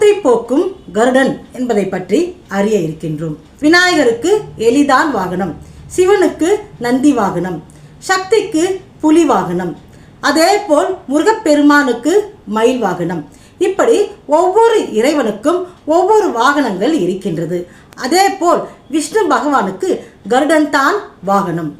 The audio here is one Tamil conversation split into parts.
பாவத்தை போக்கும் கருடன் என்பதை பற்றி அறிய இருக்கின்றோம். விநாயகருக்கு எலிதான் வாகனம் சிவனுக்கு நந்தி வாகனம் சக்திக்கு புலி வாகனம் அதே போல் முருகப்பெருமானுக்கு மயில் வாகனம். இப்படி ஒவ்வொரு இறைவனுக்கும் ஒவ்வொரு வாகனங்கள் இருக்கின்றது. அதேபோல் விஷ்ணு பகவானுக்கு கருடன் தான் வாகனம்.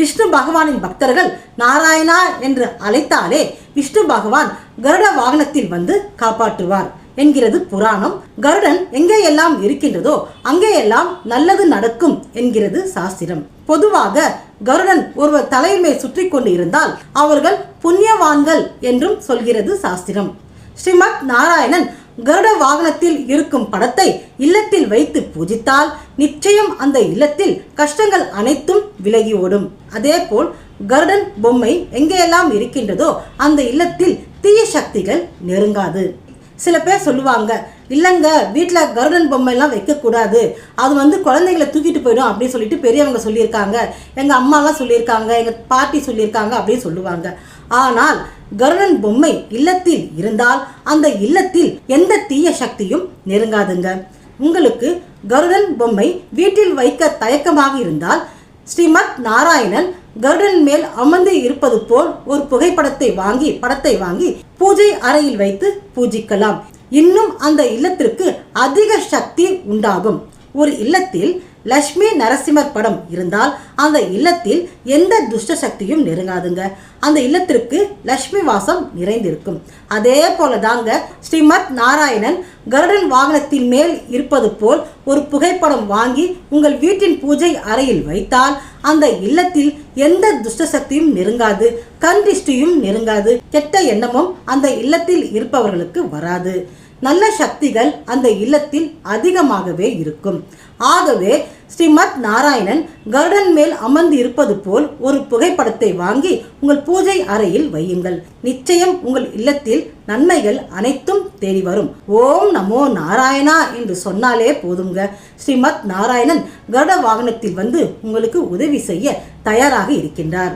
விஷ்ணு பகவானின் பக்தர்கள் நாராயணா என்று அழைத்தாலே விஷ்ணு பகவான் கருட வாகனத்தில் வந்து காப்பாற்றுவார். என்கிறது புராணம். கருடன் எங்கேயெல்லாம் இருக்கின்றதோ அங்கேயெல்லாம் நல்லது நடக்கும் என்கிறது சாஸ்திரம். பொதுவாக கருடன் ஒருவர் தலையின் மேல் சுற்றி கொண்டு இருந்தால் அவர்கள் புண்ணியவான்கள் என்றும் சொல்கிறது சாஸ்திரம். ஸ்ரீமத் நாராயணன் கருட வாகனத்தில் இருக்கும் படத்தை இல்லத்தில் வைத்து பூஜித்தால் நிச்சயம் அந்த இல்லத்தில் கஷ்டங்கள் அனைத்தும் விலகி ஓடும். அதேபோல் கருடன் பொம்மை எங்கேயெல்லாம் இருக்கின்றதோ அந்த இல்லத்தில் தீய சக்திகள் நெருங்காது. சில பேர் சொல்லுவாங்க இல்லைங்க வீட்டில் கருடன் பொம்மைலாம் வைக்கக்கூடாது. அது வந்து குழந்தைகளை தூக்கிட்டு போயிடும் அப்படின்னு சொல்லிட்டு பெரியவங்க சொல்லியிருக்காங்க. எங்கள் அம்மாலாம் சொல்லியிருக்காங்க எங்கள் பாட்டி சொல்லியிருக்காங்க அப்படின்னு சொல்லுவாங்க. ஆனால் கருடன் பொம்மை இல்லத்தில் இருந்தால் அந்த இல்லத்தில் எந்த தீய சக்தியும் நெருங்காதுங்க. உங்களுக்கு கருடன் பொம்மை வீட்டில் வைக்க தயக்கமாக இருந்தால் ஸ்ரீமத் நாராயணன் கருடன் மேல் அமர்ந்து இருப்பது போல் ஒரு புகைப்படத்தை வாங்கி படத்தை வாங்கி பூஜை அறையில் வைத்து பூஜிக்கலாம். இன்னும் அந்த இல்லத்திற்கு அதிக சக்தி உண்டாகும். ஒரு இல்லத்தில் லக்ஷ்மி நரசிம்மர் படம் இருந்தால் அந்த இல்லத்தில் எந்த துஷ்ட சக்தியும் நெருங்காதுங்க. அந்த இல்லத்திற்கு லக்ஷ்மி வாசம் நிறைந்திருக்கும். அதே போல தாங்க ஸ்ரீமத் நாராயணன் கருடன் வாகனத்தின் மேல் இருப்பது போல் ஒரு புகைப்படம் வாங்கி உங்கள் வீட்டின் பூஜை அறையில் வைத்தால் அந்த இல்லத்தில் எந்த துஷ்ட சக்தியும் நெருங்காது கண் திஷ்டியும் நெருங்காது. கெட்ட எண்ணமும் அந்த இல்லத்தில் இருப்பவர்களுக்கு வராது. நல்ல சக்திகள் அந்த இல்லத்தில் அதிகமாகவே இருக்கும். ஆகவே ஸ்ரீமத் நாராயணன் கருடன் மேல் அமர்ந்து இருப்பது போல் ஒரு புகைப்படத்தை வாங்கி உங்கள் பூஜை அறையில் வையுங்கள். நிச்சயம் உங்கள் இல்லத்தில் நன்மைகள் அனைத்தும் தேடி வரும். ஓம் நமோ நாராயணா என்று சொன்னாலே போதுங்க ஸ்ரீமத் நாராயணன் கருட வாகனத்தில் வந்து உங்களுக்கு உதவி செய்ய தயாராக இருக்கின்றார்.